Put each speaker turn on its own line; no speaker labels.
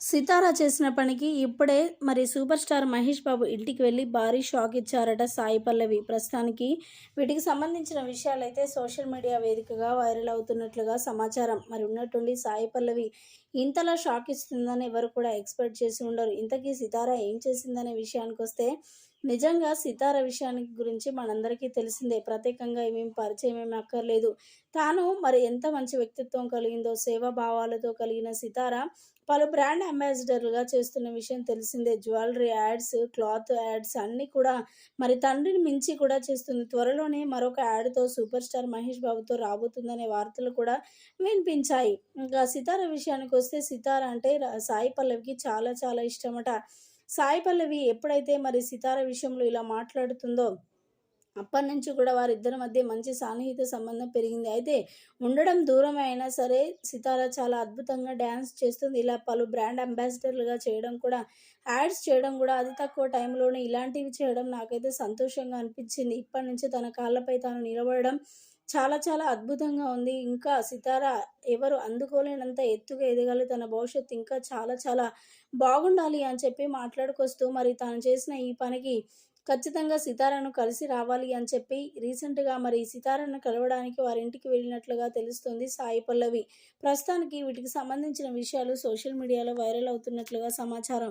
సితారా చేసిన పనికి ఇప్పుడే మరి సూపర్ స్టార్ మహేష్ బాబు ఇంటికి వెళ్ళి భారీ షాక్ ఇచ్చారట సాయి పల్లవి. ప్రస్తుతానికి వీటికి సంబంధించిన విషయాలైతే సోషల్ మీడియా వేదికగా వైరల్ అవుతున్నట్లుగా సమాచారం. మరి ఉన్నట్టుండి సాయి పల్లవి ఇంతలా షాక్ ఇస్తుందని ఎవరు కూడా ఎక్స్పెక్ట్ చేసి ఉండరు. ఇంతకీ సితారా ఏం చేసిందనే విషయానికి వస్తే నిజంగా సితార విషయానికి గురించి మనందరికీ తెలిసిందే. ప్రత్యేకంగా ఏమేమి పరిచయం ఏమి అక్కర్లేదు. తాను మరి ఎంత మంచి వ్యక్తిత్వం కలిగిందో సేవా భావాలతో కలిగిన సితార పలు బ్రాండ్ అంబాసిడర్లుగా చేస్తున్న విషయం తెలిసిందే. జ్యువెలరీ యాడ్స్ క్లాత్ యాడ్స్ అన్నీ కూడా మరి తండ్రిని మించి కూడా చేస్తుంది. త్వరలోనే మరొక యాడ్తో సూపర్ స్టార్ మహేష్ బాబుతో రాబోతుందనే వార్తలు కూడా వినిపించాయి. ఇంకా సితార విషయానికి వస్తే సితార అంటే సాయి పల్లవికి చాలా చాలా ఇష్టమట. సాయి పల్లవి ఎప్పుడైతే మరి సితార విషయంలో ఇలా మాట్లాడుతుందో అప్పటి నుంచి కూడా వారిద్దరి మధ్య మంచి సాన్నిహిత సంబంధం పెరిగింది. అయితే ఉండడం దూరం అయినా సరే సితార చాలా అద్భుతంగా డ్యాన్స్ చేస్తుంది. ఇలా పలు బ్రాండ్ అంబాసిడర్లుగా చేయడం కూడా యాడ్స్ చేయడం కూడా అతి తక్కువ టైంలోనే ఇలాంటివి చేయడం నాకైతే సంతోషంగా అనిపించింది. ఇప్పటి నుంచి తన కాళ్ళపై తాను నిలబడడం చాలా చాలా అద్భుతంగా ఉంది. ఇంకా సితార ఎవరు అందుకోలేనంత ఎత్తుగా ఎదగాలి తన భవిష్యత్తు ఇంకా చాలా చాలా బాగుండాలి అని చెప్పి మాట్లాడుకొస్తూ మరి తాను చేసిన ఈ పనికి ఖచ్చితంగా సితారాను కలిసి రావాలి అని చెప్పి రీసెంట్గా మరి సితారాను కలవడానికి వారి ఇంటికి వెళ్ళినట్లుగా తెలుస్తుంది సాయి పల్లవి. ప్రస్తుతానికి వీటికి సంబంధించిన విషయాలు సోషల్ మీడియాలో వైరల్ అవుతున్నట్లుగా సమాచారం.